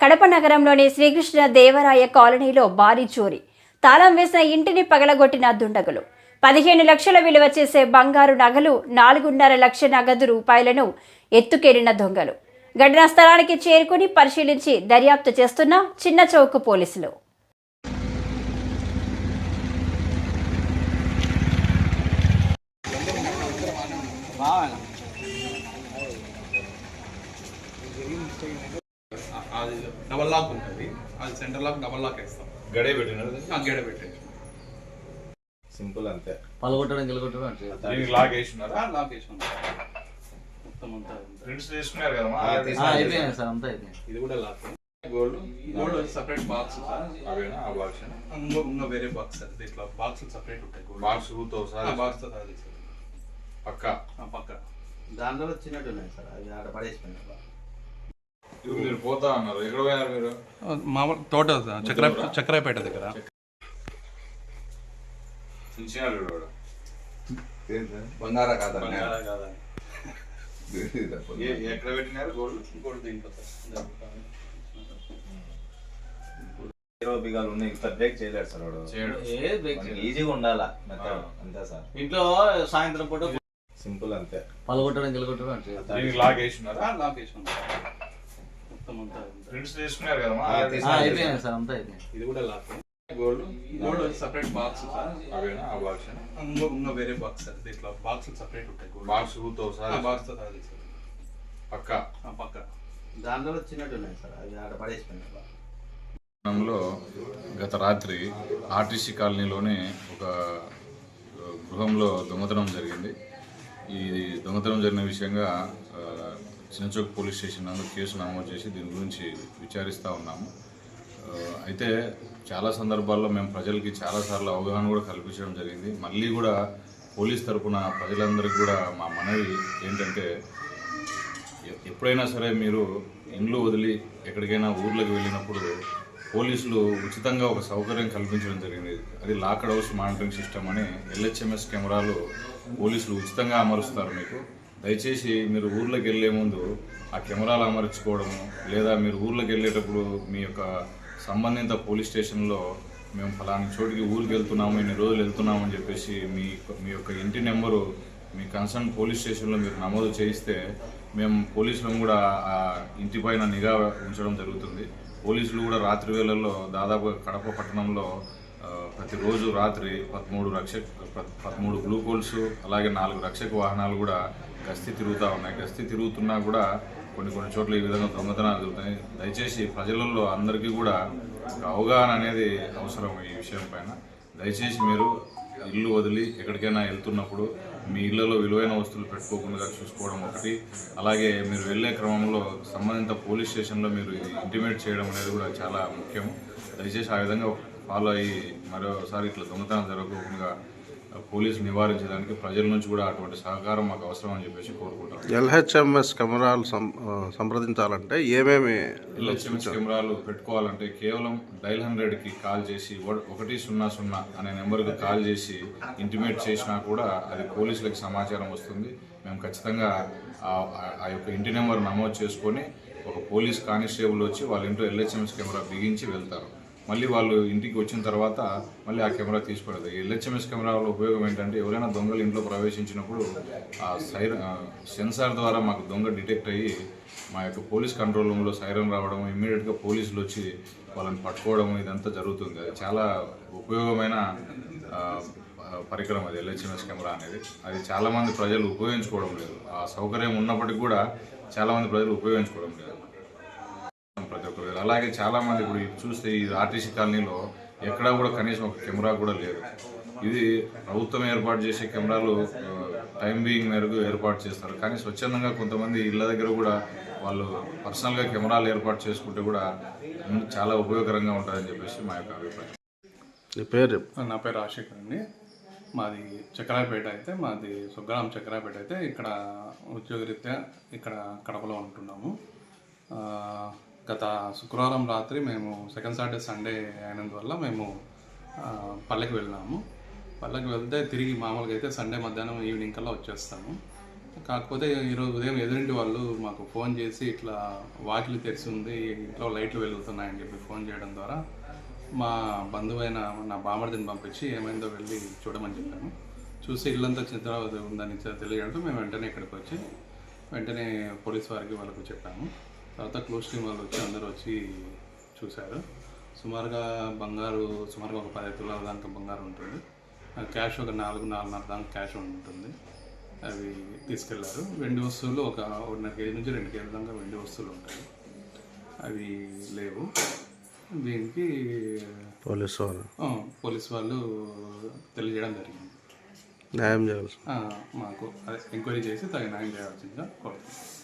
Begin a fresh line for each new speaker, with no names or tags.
కడప నగరంలోని శ్రీకృష్ణ దేవరాయ కాలనీలో భారీ చోరీ. తాళం వేసిన ఇంటిని పగలగొట్టిన దుండగులు. పదిహేను లక్షల విలువ చేసే బంగారు నగలు నాలుగున్నర లక్ష నగదు రూపాయలను ఎత్తుకెళ్ళిన దొంగలు. ఘటనా స్థలానికి చేరుకుని పరిశీలించి దర్యాప్తు చేస్తున్న చిన్న చౌక పోలీసులు
అది డబల్ లాక్ ఉంటుంది. అది సెంటర్ లాక్ డబల్ లాక్ వేస్తాం.
గడే పెట్టినారు
ఆ గేడ పెట్టేసి.
సింపుల్ అంతే.
పలగొట్టడం గెలగొట్టడం
దీనికి లాక్ వేసినారా?
లాక్ వేసాం మొత్తం అంతా అంతా.
ప్రింట్స్ తీసుకున్నారు కదమ్మా
ఆ, అయిపోయింది సార్ అంతా అయిపోయింది
ఇది కూడా lock
gold
gold separate box
అవేనా? ఆ బాక్స్
ఇంకో ఇంకా వేరే బాక్స్ సార్. ఇట్లా బాక్స్ సపరేట్ ఉంటాయి గోల్డ్ బాక్స్తో బాక్స్తో
పక్క?
ఆ పక్క.
దాంట్లో చిన్నట్టు ఉన్నాయి సార్ అవి ఆడ పడేసిపోయినాయి.
ఇప్పుడు మీరు పోతా అన్నారు. ఎక్కడ పోయినారు మీరు?
మామూలు తోట చక్ర చక్రాయపేట దగ్గర.
బంగారా కాదా?
బంగారా కాదా?
ఏ- ఎక్కడ పెట్టినారు? గోల్డ్?
గోల్డ్ దీంట్లో సార్
ఇరవై బిగాలు ఉన్నాయి. ఇంత బ్రేక్ చేయలేడు సార్ వాడు.
ఏ బ్రేక్.
ఈజీగా ఉండాలా మెథడ్
ఆ.
అంతే సార్.
ఇంట్లో సాయంత్రం పూట
సింపుల్ అంతే.
పలగొట్టడం గెలగొట్టడం అంటే
దీనికి లాక్ వేసినారా
ఆ లాక్ వేసాం మొత్తం అంతా. అంతా.
ప్రింట్స్ తీసుకున్నారు కదమ్మా
ఆ,
ఆ,
తీసుకున్నారు.
అయిపోయింది సార్ అంతా అయిపోయింది.
ఇది కూడా lock
gold
gold separate box
అవేనా? ఆ బాక్స్
ఇంకో ఇంకా వేరే బాక్స్ సార్. ఇట్లా బాక్స్ సపరేట్ ఉంటాయి గోల్డ్ బాక్స్తో బాక్స్తో
పక్క?
ఆ పక్క.
దాంట్లో చిన్నట్టు ఉన్నాయి సార్ అవి ఆడ పడేసిపోయినాయి
గత రాత్రి ఆర్టీసీ కాలనీలోనే ఒక గృహంలో దొంగతనం జరిగింది. ఈ దొంగతనం జరిగిన విషయంగా చిన్నచౌక్ పోలీస్ స్టేషన్ నందు కేసు నమోదు చేసి దీని గురించి విచారిస్తూ ఉన్నాము. అయితే చాలా సందర్భాల్లో మేము ప్రజలకి చాలాసార్లు అవగాహన కూడా కల్పించడం జరిగింది. మళ్ళీ కూడా పోలీస్ తరఫున ప్రజలందరికీ కూడా మా మనవి ఏంటంటే ఎ- ఎప్పుడైనా సరే మీరు ఇండ్లు వదిలి ఎక్కడికైనా ఊర్లకు వెళ్ళినప్పుడు పోలీసులు ఉచితంగా ఒక సౌకర్యం కల్పించడం జరిగింది. అది లాక్డ్ హౌస్ మానిటరింగ్ సిస్టమ్ అని ఎల్హెచ్ఎంఎస్ కెమెరాలు పోలీసులు ఉచితంగా అమరుస్తారు మీకు. దయచేసి మీరు ఊర్లోకి వెళ్ళే ముందు ఆ కెమెరాలు అమర్చుకోవడము లేదా మీరు ఊర్లోకి వెళ్ళేటప్పుడు మీ యొక్క సంబంధిత పోలీస్ స్టేషన్లో మేము ఫలాని చోటికి ఊరికి వెళ్తున్నాము ఇన్ని రోజులు వెళ్తున్నాము అని చెప్పేసి మీ మీ యొక్క ఇంటి నెంబరు మీ కన్సర్న్ పోలీస్ స్టేషన్లో మీరు నమోదు చేయిస్తే మేము పోలీసులను కూడా ఆ ఇంటి పైన నిఘా ఉంచడం జరుగుతుంది. పోలీసులు కూడా రాత్రి వేళల్లో దాదాపు కడప పట్టణంలో ప్రతిరోజు రాత్రి పదమూడు రక్షక పదమూడు గ్లూకోల్స్ అలాగే నాలుగు రక్షక వాహనాలు కూడా గస్తీ తిరుగుతూ ఉన్నాయి. గస్తీ తిరుగుతున్నా కూడా కొన్ని కొన్ని చోట్ల ఈ విధంగా దొంగతనాలు జరుగుతాయి దయచేసి ప్రజలలో అందరికీ కూడా ఒక అవగాహన అనేది అవసరం ఈ విషయం పైన. దయచేసి మీరు ఇల్లు వదిలి ఎక్కడికైనా వెళ్తున్నప్పుడు మీ ఇళ్ళలో విలువైన వస్తువులు పెట్టుకోకుండా చూసుకోవడం ఒకటి. అలాగే మీరు వెళ్ళే క్రమంలో సంబంధిత పోలీస్ స్టేషన్లో మీరు ఇంటిమేట్ చేయడం అనేది కూడా చాలా ముఖ్యం. దయచేసి ఆ విధంగా ఫాలో అయ్యి మరోసారి ఇట్లా దొంగతనం జరగకుండా పోలీసు నివారించడానికి ప్రజల నుంచి కూడా అటువంటి సహకారం మాకు అవసరం అని చెప్పేసి కోరుకుంటాం
ఎల్హెచ్ఎంఎస్ కెమెరాలు సంప్రదించాలంటే ఏమేమి
ఎల్హెచ్ఎంఎస్ కెమెరాలు పెట్టుకోవాలంటే కేవలం డైల్ హండ్రెడ్కి కాల్ చేసి ఒక- ఒకటి సున్నా సున్నా అనే నెంబర్కి కాల్ చేసి ఇంటిమేట్ చేసినా కూడా అది పోలీసులకు సమాచారం వస్తుంది. మేము ఖచ్చితంగా ఆ- ఆ- ఆ యొక్క ఇంటి నెంబర్ నమోదు చేసుకొని ఒక పోలీస్ కానిస్టేబుల్ వచ్చి వాళ్ళ ఇంట్లో ఎల్హెచ్ఎంఎస్ కెమెరా బిగించి వెళ్తారు. మళ్ళీ వాళ్ళు ఇంటికి వచ్చిన తర్వాత మళ్ళీ ఆ కెమెరా తీసుకురాదు ఎల్హెచ్ఎంఎస్ కెమెరాల ఉపయోగం ఏంటంటే ఎవరైనా దొంగలు ఇంట్లో ప్రవేశించినప్పుడు ఆ సైరన్ సెన్సార్ ద్వారా మాకు దొంగ డిటెక్ట్ అయ్యి మా యొక్క పోలీస్ కంట్రోల్ రూమ్లో సైరన్ రావడం ఇమ్మీడియట్గా పోలీసులు వచ్చి వాళ్ళని పట్టుకోవడం ఇదంతా జరుగుతుంది. అది చాలా ఉపయోగమైన పరికరం అది ఎల్హెచ్ఎంఎస్ కెమెరా అనేది. అది చాలామంది ప్రజలు ఉపయోగించుకోవడం లేదు. ఆ సౌకర్యం ఉన్నప్పటికీ కూడా చాలామంది ప్రజలు ఉపయోగించుకోవడం లేదు. అలాగే చాలా మంది ఇప్పుడు చూస్తే ఈ ఆర్టీసీ కాలనీలో ఎక్కడా కూడా కనీసం ఒక కెమెరా కూడా లేదు. ఇది ప్రభుత్వం ఏర్పాటు చేసే కెమెరాలు టైం బీయింగ్ మేరకు ఏర్పాటు చేస్తారు. కానీ స్వచ్ఛందంగా కొంతమంది ఇళ్ళ దగ్గర కూడా వాళ్ళు పర్సనల్గా కెమెరాలు ఏర్పాటు చేసుకుంటే కూడా చాలా ఉపయోగకరంగా ఉంటుందని చెప్పేసి మా యొక్క అభిప్రాయం.
నీ పేరు.
నా పేరు రాజశేఖర్ అండి. మాది చక్రాయపేట అయితే మాది సుగ్గారం చక్రాయపేట అయితే ఇక్కడ ఉద్యోగరీత్యా ఇక్కడ కడపలో ఉంటున్నాము. ఆ, గత శుక్రవారం రాత్రి మేము సెకండ్ సాటర్డే సండే అయినందువల్ల మేము పల్లెకి వెళ్ళినాము. పల్లెకి వెళ్తే తిరిగి మామూలుగా అయితే సండే మధ్యాహ్నం ఈవినింగ్ కల్లా వచ్చేస్తాము. కాకపోతే ఈరోజు ఉదయం ఎదురింటి వాళ్ళు మాకు ఫోన్ చేసి ఇట్లా వాకిలి తెరిచి ఉంది ఇంట్లో లైట్లు వెలుగుతున్నాయని చెప్పి ఫోన్ చేయడం ద్వారా మా బంధువైన నా బామర్దిని పంపించి ఏమైందో వెళ్ళి చూడమని చెప్పాను చూసి ఇల్లంతా చింతరావతి ఉందని తెలియడంతో మేము వెంటనే ఇక్కడికి వచ్చి వెంటనే పోలీస్ వారికి వాళ్ళకు చెప్పాము. తర్వాత క్లోజ్ టీం వాళ్ళు వచ్చి అందరూ వచ్చి చూశారు. సుమారుగా బంగారు సుమారుగా ఒక పది తులాల దాకా బంగారు ఉంటుంది. క్యాష్ ఒక నాలుగు నాలుగున్నర దాకా క్యాష్ ఉంటుంది. అవి తీసుకెళ్ళారు. వెండి వస్తువులు ఒక ఒకటిన్నర కేజీ నుంచి రెండు కేజీల దాకా వెండి వస్తువులు ఉంటాయి. అవి లేవు. దీనికి
పోలీసు వాళ్ళు.
పోలీస్ వాళ్ళు తెలియజేయడం జరిగింది.
న్యాయం చేయాల్సి
మాకు అదే ఎంక్వైరీ చేసి తగిన న్యాయం చేయాల్సిందిగా కోరుతున్నాం.